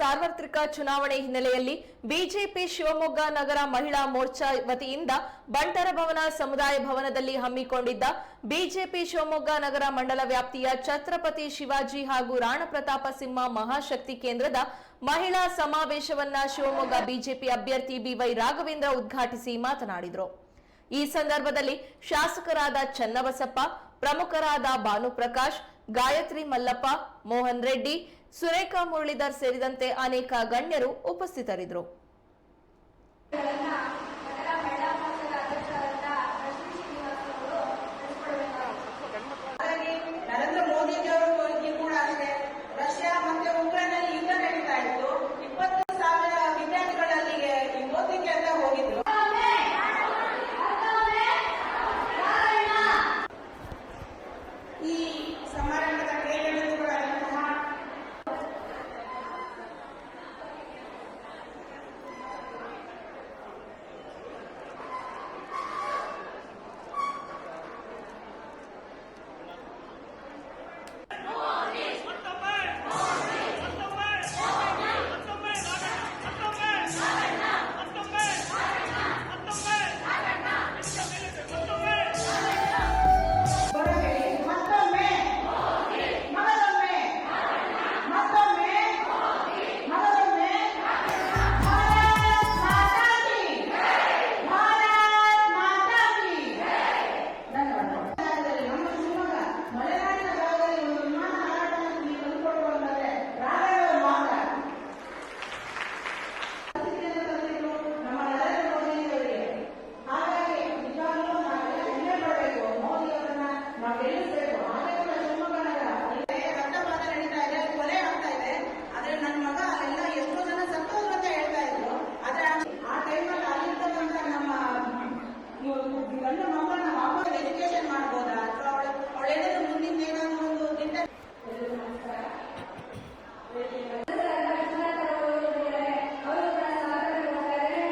ಸಾರ್ವತ್ರಿಕ ಚುನಾವಣೆ ಹಿನ್ನೆಲೆಯಲ್ಲಿ ಬಿಜೆಪಿ ಶಿವಮೊಗ್ಗ ನಗರ ಮಹಿಳಾ ಮೋರ್ಚಾ ವತಿಯಿಂದ ಬಂಟರ ಭವನ ಸಮುದಾಯ ಭವನದಲ್ಲಿ ಹಮ್ಮಿಕೊಂಡಿದ್ದ ಬಿಜೆಪಿ ಶಿವಮೊಗ್ಗ ನಗರ ಮಂಡಲ ವ್ಯಾಪ್ತಿಯ ಛತ್ರಪತಿ ಶಿವಾಜಿ ಹಾಗೂ ರಾಣ ಪ್ರತಾಪ ಸಿಂಹ ಮಹಾಶಕ್ತಿ ಕೇಂದ್ರದ ಮಹಿಳಾ ಸಮಾವೇಶವನ್ನ ಶಿವಮೊಗ್ಗ ಬಿಜೆಪಿ ಅಭ್ಯರ್ಥಿ ಬಿವೈ ರಾಘವೇಂದ್ರ ಉದ್ಘಾಟಿಸಿ ಮಾತನಾಡಿದರು. ಈ ಸಂದರ್ಭದಲ್ಲಿ ಶಾಸಕರಾದ ಚನ್ನಬಸಪ್ಪ, ಪ್ರಮುಖರಾದ ಭಾನುಪ್ರಕಾಶ್, ಗಾಯತ್ರಿ ಮಲ್ಲಪ್ಪ, ಮೋಹನ್ ರೆಡ್ಡಿ ಸುರೇಖಾ ಮುರಳೀಧರ್ ಸೇರಿದಂತೆ ಅನೇಕ ಗಣ್ಯರು ಉಪಸ್ಥಿತರಿದ್ದರು.